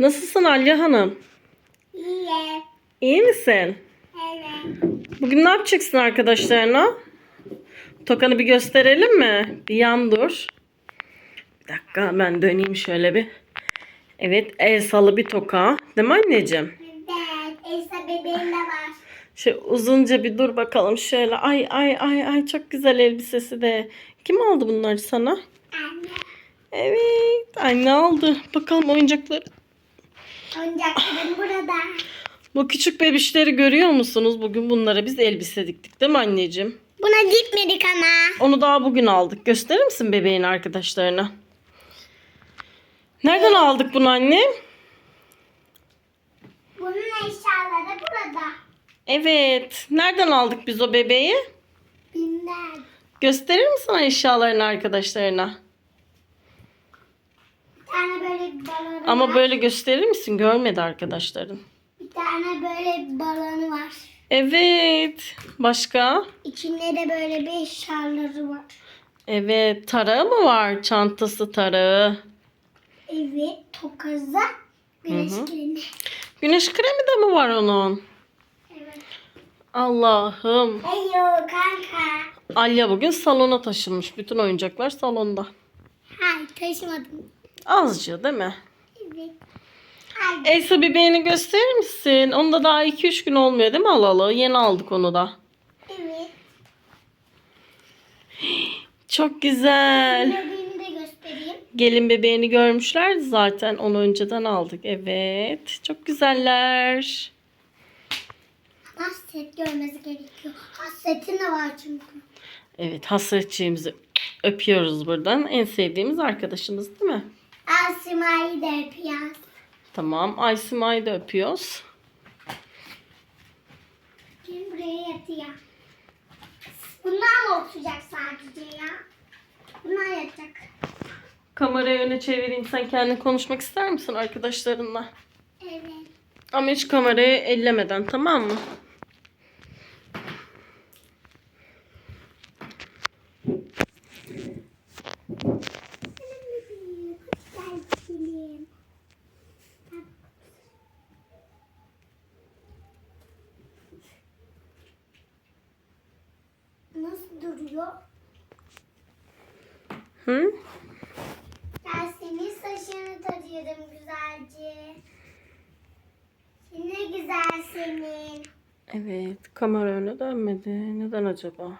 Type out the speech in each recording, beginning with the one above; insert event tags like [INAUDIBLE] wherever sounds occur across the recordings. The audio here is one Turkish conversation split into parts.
Nasılsın Alya Hanım? İyi. İyi misin? Evet. Bugün ne yapacaksın arkadaşlarına? Tokanı bir gösterelim mi? Bir yan dur. Bir dakika ben döneyim şöyle bir. Evet Elsa'lı bir toka. Değil mi anneciğim? Evet. Elsa bebeğim de var. Şöyle uzunca bir dur bakalım şöyle. Ay ay ay ay çok güzel elbisesi de. Kim aldı bunları sana? Anne. Evet anne aldı. Bakalım oyuncakları. Oyuncaklarım burada. Bu küçük bebişleri görüyor musunuz? Bugün bunlara biz elbise diktik değil mi anneciğim? Buna gitmedik ama. Onu daha bugün aldık. Gösterir misin bebeğin arkadaşlarına? Nereden aldık bunu anne? Bunun eşyaları burada. Evet. Nereden aldık biz o bebeği? Bilmem. Gösterir misin eşyalarını arkadaşlarına? Tane böyle balonu Ama var. böyle gösterir misin? Görmedi arkadaşların. Bir tane böyle balonu var. Evet. Başka? İçinde de böyle bir eşyaları var. Evet. Tarağı mı var? Çantası tarağı. Evet. Tokazı. Güneş kremi. Güneş kremi de mi var onun? Evet. Allah'ım. Heyo kanka. Alya bugün salona taşınmış. Bütün oyuncaklar salonda. Hayır taşımadım. Azıcık değil mi? Evet. Elsa bebeğini gösterir misin? Onu da daha 2-3 gün olmuyor değil mi alalı? Yeni aldık onu da. Evet. Çok güzel. Bebeğimi de göstereyim. Gelin bebeğini görmüşler zaten. Onu önceden aldık. Evet. Çok güzeller. Hasret görmesi gerekiyor. Hasretin de var çünkü. Evet hasretçiğimizi öpüyoruz buradan. En sevdiğimiz arkadaşımız değil mi? Asimayı da yapacağız. Tamam. Aysima'yı da öpüyoruz. Kim buraya yatıyor? Bunlar mı oturacak sadece ya? Bunlar yatacak. Kamerayı öne çevireyim. Sen kendin konuşmak ister misin arkadaşlarınla? Evet. Ama hiç kamerayı ellemeden tamam mı? Duruyor? Hı? Ben senin saçını tarıyorum güzelce. Ne güzel senin. Evet. Kamera öne dönmedi. Neden acaba?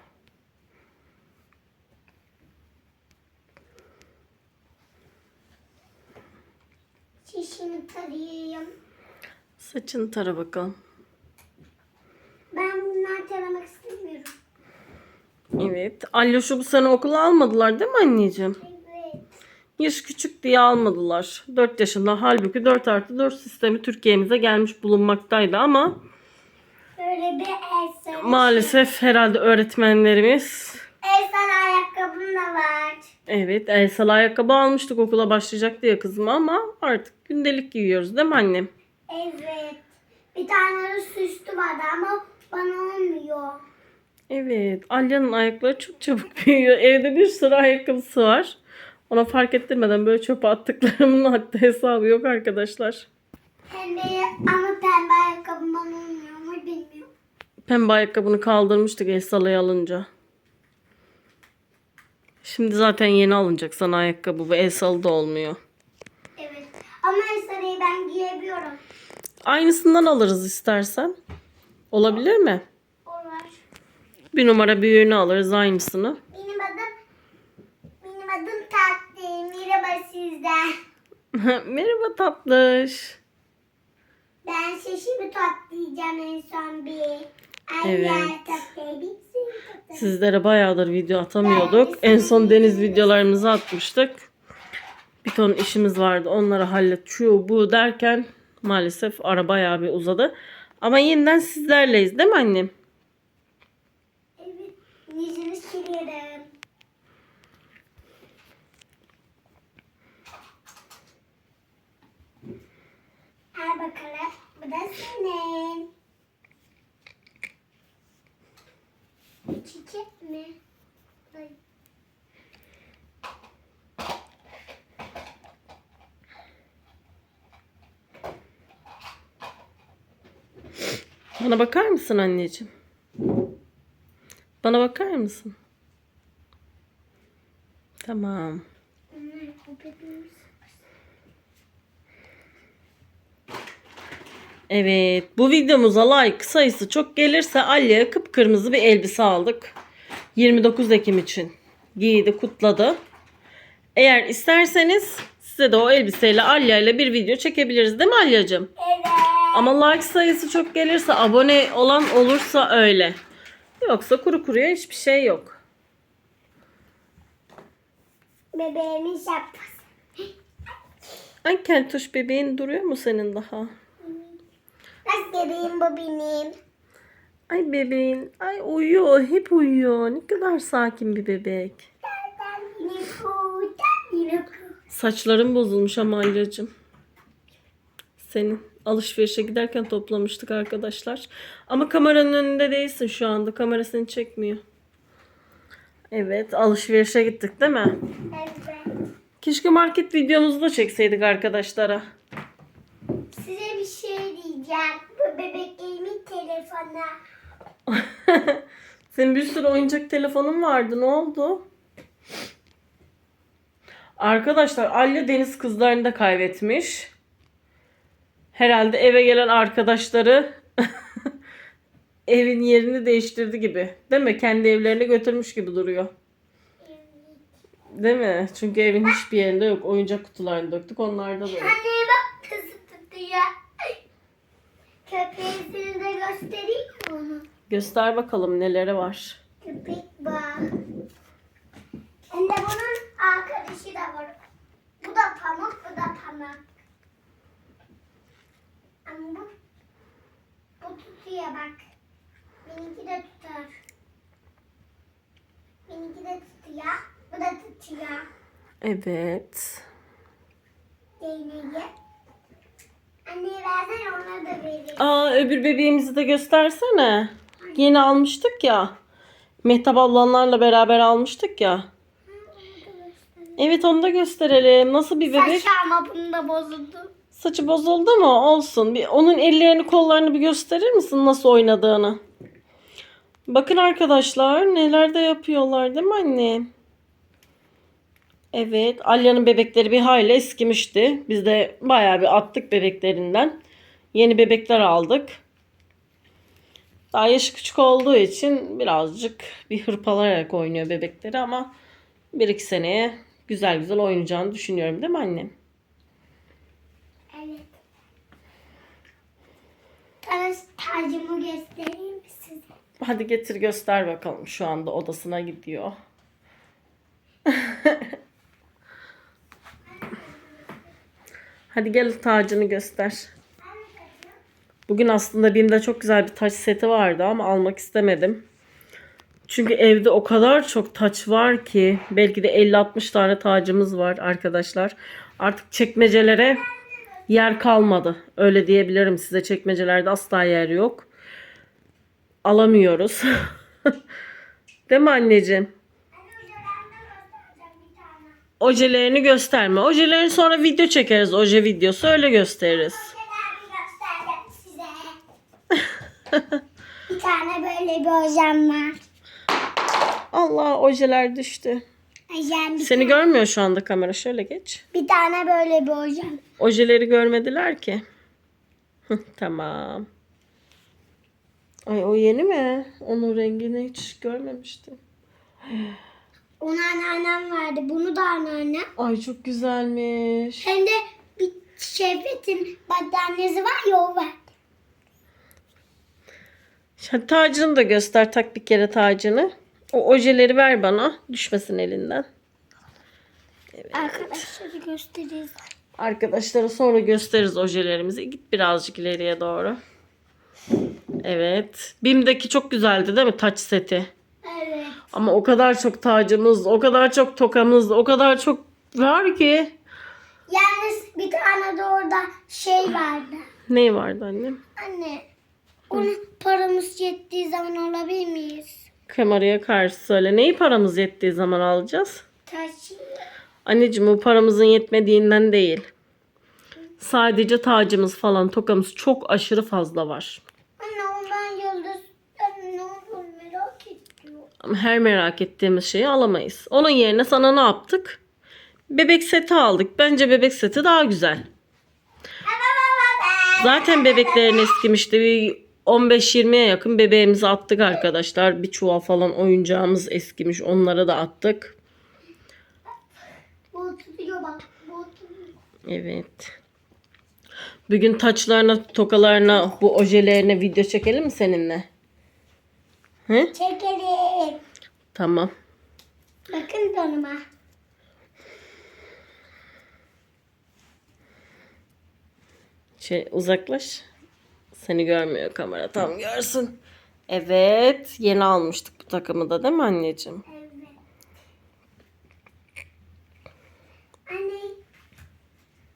Çişimi tarıyorum. Saçını tara bakalım. Ben bunları taramak istemiyorum. Evet. Alyoş'u bu sene okula almadılar değil mi anneciğim? Evet. Yaş küçük diye almadılar. 4 yaşında. Halbuki 4 artı 4 sistemi Türkiye'mize gelmiş bulunmaktaydı ama Böyle bir el maalesef herhalde öğretmenlerimiz El sarı ayakkabım da var. evet Elsa'lı ayakkabı almıştık okula başlayacak diye kızım ama artık gündelik giyiyoruz değil mi annem? Evet. Bir tane süslü vardı ama bana olmuyor. Evet. Alya'nın ayakları çok çabuk büyüyor. Evde bir sürü ayakkabısı var. Ona fark ettirmeden böyle çöpe attıklarımın hatta hesabı yok arkadaşlar. Pembe ama pembe ayakkabım olmuyor ama bilmiyorum. Pembe ayakkabını kaldırmıştık Elsa'layı alınca. Şimdi zaten yeni alınacak sana ayakkabı. Bu Elsa'lı da olmuyor. Evet. Ama el sarıyı ben giyebiliyorum. Aynısından alırız istersen. Olabilir mi? Bir numara büyüğünü alırız aynısını. Benim adım benim adım Tatlı. Merhaba sizden. [LAUGHS] Merhaba tatlış. Ben şişimi tatlayacağım en son bir. Ay Evet. ya tatlı bitsin. tatlı. Sizlere bayağıdır video atamıyorduk. En son deniz videolarımızı atmıştık. Bir ton işimiz vardı. Onları hallet şu bu derken maalesef ara bayağı bir uzadı. Ama yeniden sizlerleyiz değil mi annem? yüzünü sürüyorum. Al bakalım. Bu da senin. Çiçek mi? Ay. Bana bakar mısın anneciğim? Bana bakar mısın? Tamam. Evet, bu videomuza like sayısı çok gelirse Ali'ye kıpkırmızı bir elbise aldık. 29 Ekim için giydi, kutladı. Eğer isterseniz size de o elbiseyle Alya ile bir video çekebiliriz değil mi Alya'cığım? Evet. Ama like sayısı çok gelirse, abone olan olursa öyle. Yoksa kuru kuruya hiçbir şey yok. Bebeğimin şapkası. Ay keltoş bebeğin duruyor mu senin daha? Nasıl bebeğim bu benim? Ay bebeğin, ay uyuyor, hep uyuyor. Ne kadar sakin bir bebek. Saçların bozulmuş ama Alya'cığım. Senin alışverişe giderken toplamıştık arkadaşlar. Ama kameranın önünde değilsin şu anda. Kamera seni çekmiyor. Evet alışverişe gittik değil mi? Evet. Keşke market videomuzu da çekseydik arkadaşlara. Size bir şey diyeceğim. Bu bebeğimin telefonu. [LAUGHS] Senin bir sürü oyuncak telefonun vardı. Ne oldu? Arkadaşlar Alya deniz kızlarını da kaybetmiş. Herhalde eve gelen arkadaşları [LAUGHS] evin yerini değiştirdi gibi. Değil mi? Kendi evlerine götürmüş gibi duruyor. Değil mi? Çünkü evin hiçbir yerinde yok. Oyuncak kutularını döktük. Onlarda da yok. Anne bak kızı tutuyor. Köpeğini de göstereyim mi onu? Göster bakalım neleri var. Köpek bak. Hem de bunun arkadaşı da var. Bu da pamuk, bu da pamuk. Ama bu, bu tutuyor bak. Benimki de tutar. Benimki de tutuyor. Bu da tutuyor. Evet. Değneği. Anne versene ona da vereyim. Aa öbür bebeğimizi de göstersene. Yeni almıştık ya. Mehtap ablanlarla beraber almıştık ya. Evet onu da gösterelim. Nasıl bir bebek? Saç ama bunu da bozuldu. Saçı bozuldu mu? Olsun. Bir, onun ellerini kollarını bir gösterir misin nasıl oynadığını? Bakın arkadaşlar neler de yapıyorlar değil mi anne? Evet. Alya'nın bebekleri bir hayli eskimişti. Biz de bayağı bir attık bebeklerinden. Yeni bebekler aldık. Daha yaşı küçük olduğu için birazcık bir hırpalayarak oynuyor bebekleri ama bir iki seneye güzel güzel oynayacağını düşünüyorum değil mi annem? Evet. Tacımı göstereyim mi size? Hadi getir göster bakalım. Şu anda odasına gidiyor. [LAUGHS] Hadi gel tacını göster. Bugün aslında BİM'de çok güzel bir taç seti vardı ama almak istemedim. Çünkü evde o kadar çok taç var ki belki de 50-60 tane tacımız var arkadaşlar. Artık çekmecelere yer kalmadı. Öyle diyebilirim size. Çekmecelerde asla yer yok alamıyoruz. [LAUGHS] Değil mi anneciğim? Ojelerini gösterme. Ojelerini sonra video çekeriz. Oje videosu öyle gösteririz. bir tane böyle bir hocam var. [LAUGHS] Allah ojeler düştü. Bir, Seni görmüyor şu anda kamera. Şöyle geç. bir tane böyle bir hocam. Ojeleri görmediler ki. Hı, tamam. Ay o yeni mi? Onun rengini hiç görmemiştim. Onu anneannem verdi. Bunu da anneannem. Ay çok güzelmiş. Hem de bir şefetin battaniyesi var ya o verdi. Tacını da göster. Tak bir kere tacını. O ojeleri ver bana. Düşmesin elinden. Arkadaşları gösteririz. Arkadaşlara sonra gösteririz ojelerimizi. Git birazcık ileriye doğru. Evet. BİM'deki çok güzeldi değil mi taç seti? Evet. Ama o kadar çok tacımız, o kadar çok tokamız, o kadar çok var ki. Yalnız bir tane de orada şey vardı. Ne vardı annem? Anne onu paramız yettiği zaman alabilir miyiz? Kameraya karşı söyle. Neyi paramız yettiği zaman alacağız? Taş. Anneciğim bu paramızın yetmediğinden değil. Sadece tacımız falan tokamız çok aşırı fazla var. Anne ondan yıldız anne, ne olur merak ediyorum. Her merak ettiğimiz şeyi alamayız. Onun yerine sana ne yaptık? Bebek seti aldık. Bence bebek seti daha güzel. Zaten bebeklerin eskimişti. Bir 15-20'ye yakın bebeğimizi attık arkadaşlar. Bir çuval falan oyuncağımız eskimiş. Onlara da attık. Bu tutuyor bak. Bu tutuyor. Evet. Bugün taçlarına, tokalarına, bu ojelerine video çekelim mi seninle? He? Çekelim. Tamam. Bakın donuma. Şey uzaklaş. Seni görmüyor kamera. Tam görsün. Evet. Yeni almıştık bu takımı da değil mi anneciğim? Evet. Anne.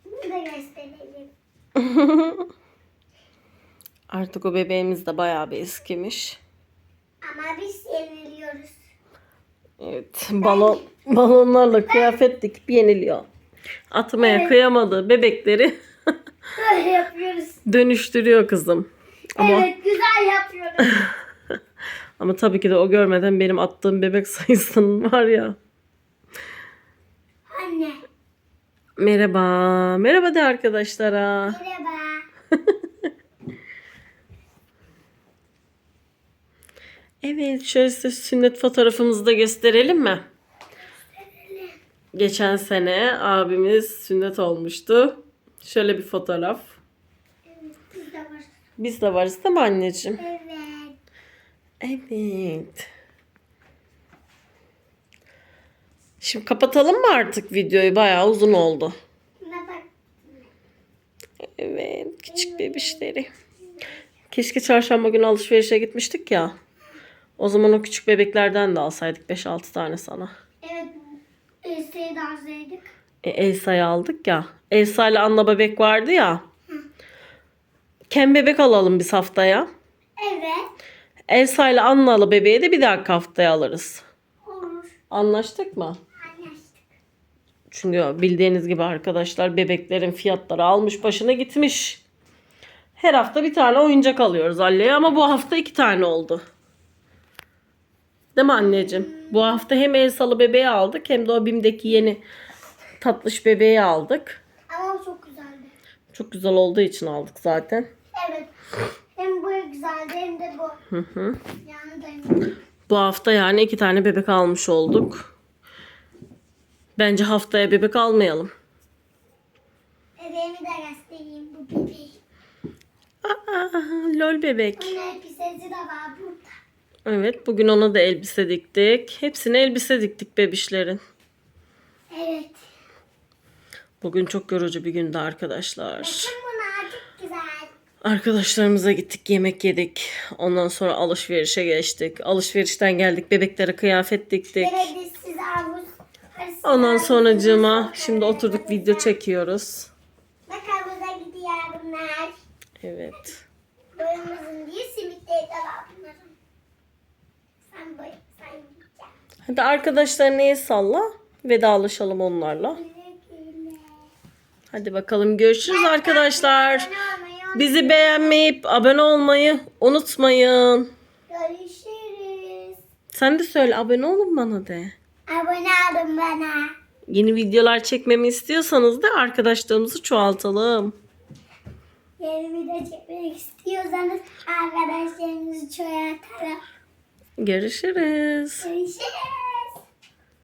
Bunu da gösterelim. [LAUGHS] Artık o bebeğimiz de bayağı bir eskimiş. Ama biz yeniliyoruz. Evet. Balon balonlarla kıyafet dikip yeniliyor. Atmaya Evet. kıyamadığı bebekleri Böyle yapıyoruz. Dönüştürüyor kızım. Ama Evet güzel yapıyoruz. [LAUGHS] ama tabii ki de o görmeden benim attığım bebek [LAUGHS] sayısının var ya. Anne. Merhaba. Merhaba de arkadaşlara. Merhaba. [LAUGHS] Evet, şöyle size sünnet fotoğrafımızı da gösterelim mi? Geçen sene abimiz sünnet olmuştu. Şöyle bir fotoğraf. Biz de varız değil mi anneciğim? Evet. Evet. Şimdi kapatalım mı artık videoyu? Bayağı uzun oldu. Evet, küçük bebişleri. Keşke çarşamba günü alışverişe gitmiştik ya. O zaman o küçük bebeklerden de alsaydık 5-6 tane sana. Evet. Else'yi de arzaydık. E, Elsa'yı aldık ya. Elsa ile Anna bebek vardı ya. Ken bebek alalım biz haftaya. Evet. Elsa ile Anna'lı bebeği de bir dahaki haftaya alırız. Olur. Anlaştık mı? Anlaştık. Çünkü bildiğiniz gibi arkadaşlar bebeklerin fiyatları almış başına gitmiş. Her hafta bir tane oyuncak alıyoruz Ali'ye ama bu hafta iki tane oldu. Değil mi anneciğim? Bu hafta hem Elsa'lı bebeği aldık hem de o BİM'deki yeni tatlış bebeği aldık. Ama çok güzeldi. Çok güzel olduğu için aldık zaten. Evet. Hem bu güzeldi hem de bu. Hı hı. Yani Bu hafta yani iki tane bebek almış olduk. Bence haftaya bebek almayalım. Bebeğimi de göstereyim bu bebeği. Aa, lol bebek. Bunun elbisesi de var burada. Evet bugün ona da elbise diktik. Hepsine elbise diktik bebişlerin. Evet. Bugün çok yorucu bir gündü arkadaşlar. Bakın. Arkadaşlarımıza gittik yemek yedik. Ondan sonra alışverişe geçtik. Alışverişten geldik bebeklere kıyafet diktik. Ondan sonracığıma hırsız şimdi oturduk video çekiyoruz. Bak havuza gidiyor bunlar. Evet. Boyamızın diye simitleri de var bunların. Sen boy, sen gideceksin. Hadi arkadaşlar neye salla? Vedalaşalım onlarla. Hadi bakalım görüşürüz arkadaşlar. Bizi beğenmeyip abone olmayı unutmayın. Görüşürüz. Sen de söyle abone olun bana de. Abone olun bana. Yeni videolar çekmemi istiyorsanız da arkadaşlarımızı çoğaltalım. Yeni video çekmek istiyorsanız arkadaşlarınızı çoğaltalım. Görüşürüz. Görüşürüz.